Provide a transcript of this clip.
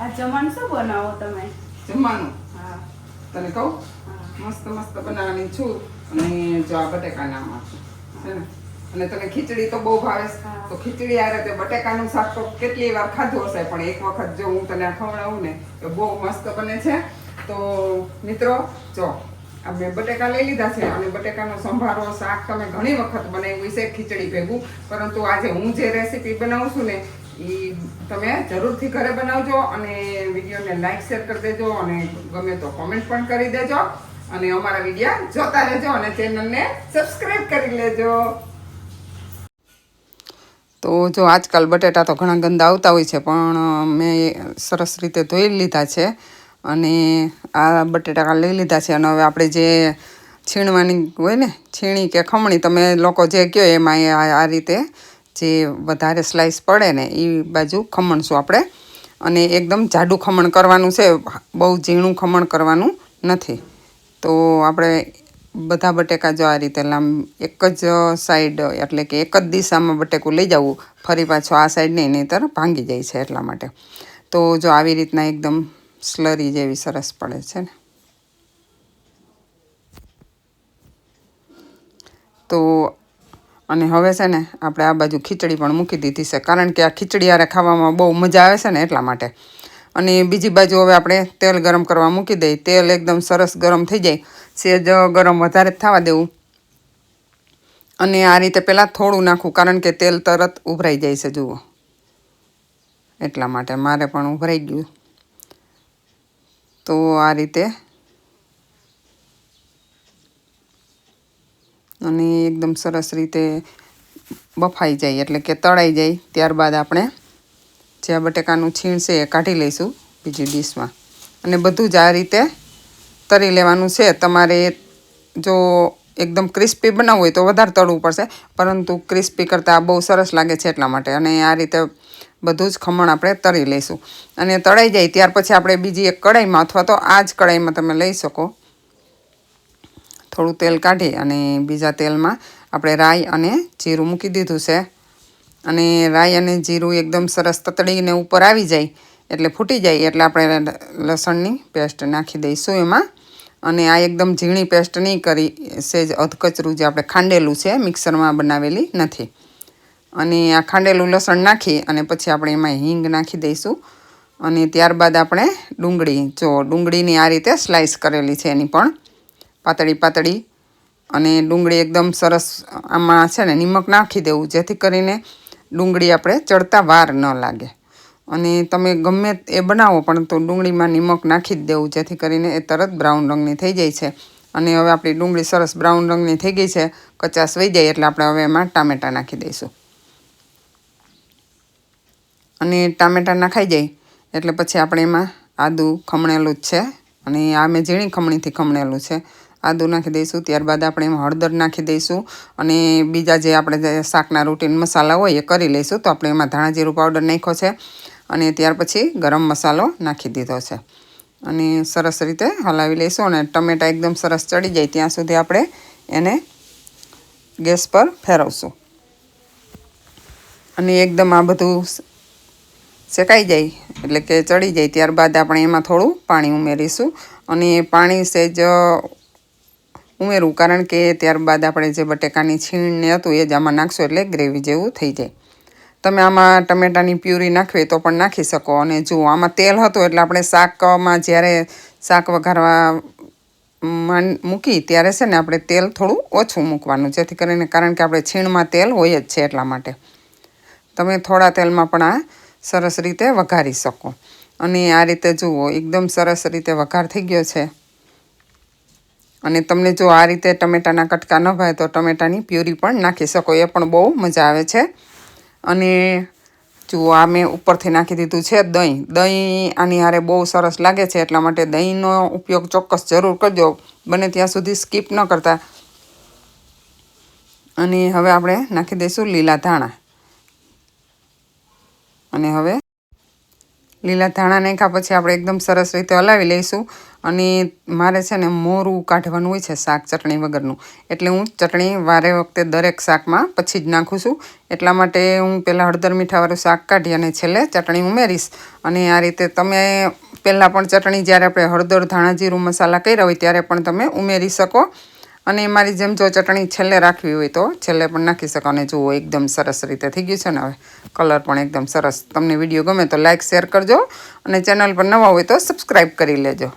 આ જમવાનું શું બનાવો તમે? જમવાનું? હા. તને કહું? મસ્ત મસ્ત બનાવવાની છું અને જો આ બટેકાના નાખું છે. ને? અને તને ખીચડી તો બહુ ભાવે તો ખીચડી આ રીતે બટેકાનું શાક તો કેટલી વાર ખાધું હશે પણ એક વખત જો હું તને ખવડાવું ને તો બહુ મસ્ત બને છે. તો મિત્રો જો આ બટેકા લઈ લીધા છે અને બટેકાનો સંભારો શાક તમે ઘણી વખત બનાવ્યું છે ખીચડી ભેગું. પરંતુ આજે હું જે રેસીપી બનાવું છું ને તમે જરૂરથી ઘરે બનાવજો અને વિડીયોને લાઈક શેર કરી દેજો અને ગમે તો કોમેન્ટ પણ કરી દેજો. અને અમારા વિડીયા જોતા રહેજો અને ચેનલને સબસ્ક્રાઈબ કરી લેજો. તો જો આજકાલ બટેટા તો ઘણા ગંદા આવતા હોય છે, પણ મેં સરસ રીતે ધોઈ લીધા છે અને આ બટેટા લઈ લીધા છે અને હવે આપણે જે છીણવાની હોય ને, છીણી કે ખમણી, તમે લોકો જે કહો એમાં આ રીતે જે વધારે સ્લાઈસ પડે ને એ બાજુ ખમણશું આપણે. અને એકદમ જાડું ખમણ કરવાનું છે, બહુ ઝીણું ખમણ કરવાનું નથી. તો આપણે બધા બટેકા જો આ રીતે લાંબ એક જ સાઈડ એટલે કે એક જ દિશામાં બટેકું લઈ જવું, ફરી પાછો આ સાઈડ નહીં, નહીંતર ભાંગી જાય છે એટલા માટે. તો જો આવી રીતના એકદમ સ્લરી જેવી સરસ પડે છે ને. તો અને હવે છે ને આપણે આ બાજુ ખીચડી પણ મૂકી દીધી છે. કારણ કે આ ખીચડી આરે ખાવામાં બહુ મજા આવે છે ને એટલા માટે. અને બીજી બાજુ હવે આપણે તેલ ગરમ કરવા મૂકી દઈએ. તેલ એકદમ સરસ ગરમ થઈ જાય. સેજ ગરમ વધારે થવા દેવું. અને આ રીતે પહેલાં થોડું નાખવું કારણ કે તેલ તરત ઉભરાઈ જાય છે, જુઓ. એટલા માટે મારે પણ ઉભરાઈ ગયું. તો આ રીતે અને એકદમ સરસ રીતે બફાઈ જાય એટલે કે તળાઈ જાય. ત્યારબાદ આપણે જે આ બટેકાનું છીણ છે એ કાઢી લઈશું બીજી ડીશમાં. અને બધું જ આ રીતે તરી લેવાનું છે. તમારે જો એકદમ ક્રિસ્પી બનાવવું હોય તો વધારે તળવું પડશે, પરંતુ ક્રિસ્પી કરતાં આ બહુ સરસ લાગે છે એટલા માટે. અને આ રીતે બધું જ ખમણ આપણે તળી લઈશું. અને તળાઈ જાય ત્યાર પછી આપણે બીજી એક કઢાઈમાં અથવા તો આ જ કઢાઈમાં તમે લઈ શકો. થોડું તેલ કાઢી અને બીજા તેલમાં આપણે રાઈ અને જીરું મૂકી દીધું છે. અને રાઈ અને જીરું એકદમ સરસ તતડીને ઉપર આવી જાય એટલે ફૂટી જાય એટલે આપણે લસણની પેસ્ટ નાખી દઈશું એમાં. અને આ એકદમ ઝીણી પેસ્ટ નહીં કરી, સેજ અધકચરું જે આપણે ખાંડેલું છે, મિક્સરમાં બનાવેલી નથી. અને આ ખાંડેલું લસણ નાખી અને પછી આપણે એમાં હિંગ નાખી દઈશું. અને ત્યારબાદ આપણે ડુંગળી, જો ડુંગળીની આ રીતે સ્લાઇસ કરેલી છે એની પણ. પાતળી પાતળી અને ડુંગળી એકદમ સરસ આમાં છે ને નિમક નાખી દેવું, જેથી કરીને ડુંગળી આપણે ચડતા વાર ન લાગે. અને તમે ગમે એ બનાવો, પણ તો ડુંગળીમાં નિમક નાખી જ દેવું, જેથી કરીને એ તરત બ્રાઉન રંગની થઈ જાય છે. અને હવે આપણી ડુંગળી સરસ બ્રાઉન રંગની થઈ ગઈ છે કચાસ વહી જાય એટલે આપણે હવે એમાં ટામેટાં નાખી દઈશું. અને ટામેટાં નાખાઈ જાય એટલે પછી આપણે એમાં આદું ખમણેલું જ છે. અને આ મેં ઝીણી ખમણીથી ખમણેલું છે. આદું નાખી દઈશું, ત્યારબાદ આપણે એમાં હળદર નાખી દઈશું અને બીજા જે આપણે શાકના રૂટીન મસાલા હોય એ કરી લઈશું. તો આપણે એમાં ધાણા જીરું પાવડર નાખ્યો છે અને ત્યાર પછી ગરમ મસાલો નાખી દીધો છે. અને સરસ રીતે હલાવી લઈશું અને ટમેટા એકદમ સરસ ચડી જાય ત્યાં સુધી આપણે એને ગેસ પર ફેરવશું. અને એકદમ આ બધું શેકાઈ જાય એટલે કે ચડી જાય, ત્યારબાદ આપણે એમાં થોડું પાણી ઉમેરીશું. અને પાણી સહેજ ઉમેરવું કારણ કે ત્યારબાદ આપણે જે બટેકાની છીણને હતું એ જ આમાં નાખશું એટલે ગ્રેવી જેવું થઈ જાય. તમે આમાં ટમેટાની પ્યુરી નાખવી તો પણ નાખી શકો. અને જુઓ આમાં તેલ હતું એટલે આપણે શાકમાં જ્યારે શાક વઘારવા મૂકી ત્યારે છે ને આપણે તેલ થોડું ઓછું મૂકવાનું, જેથી કરીને કારણ કે આપણે છીણમાં તેલ હોય જ છે એટલા માટે. તમે થોડા તેલમાં પણ આ સરસ રીતે વઘારી શકો. અને આ રીતે જુઓ, એકદમ સરસ રીતે વઘાર થઈ ગયો છે. અને તમને જો આ રીતે ટમેટાના કટકા ન ભાવે તો ટમેટાની પ્યુરી પણ નાખી શકો, એ પણ બહુ મજા આવે છે. અને જુઓ આ મેં ઉપરથી નાખી દીધું છે દહીં. દહીં આની હારે બહુ સરસ લાગે છે, એટલા માટે દહીંનો ઉપયોગ ચોક્કસ જરૂર કરજો. બને ત્યાં સુધી સ્કીપ ન કરતા. અને હવે આપણે નાખી દઈશું લીલા ધાણા. અને હવે લીલા ધાણા નાખ્યા પછી આપણે એકદમ સરસ રીતે હલાવી લઈશું. અને મારે છે ને મોરું કાઢવાનું હોય છે શાક ચટણી વગરનું. એટલે હું ચટણી વારે વખતે દરેક શાકમાં પછી જ નાખું છું. એટલા માટે હું પહેલાં હળદર મીઠાવાળું શાક કાઢી અને છેલ્લે ચટણી ઉમેરીશ. અને આ રીતે તમે પહેલાં પણ ચટણી જ્યારે આપણે હળદર ધાણા જીરું મસાલા કર્યા હોય ત્યારે પણ તમે ઉમેરી શકો. અને મારી જેમ જો ચટણી છેલ્લે રાખવી હોય તો છેલ્લે પણ નાખી શકો અને જુઓ, એકદમ સરસ રીતે થઈ ગયું છે ને હવે. કલર પણ એકદમ સરસ. તમને વીડિયો ગમે તો લાઇક શેર કરજો અને ચેનલ પર નવા હોય તો સબસ્ક્રાઈબ કરી લેજો.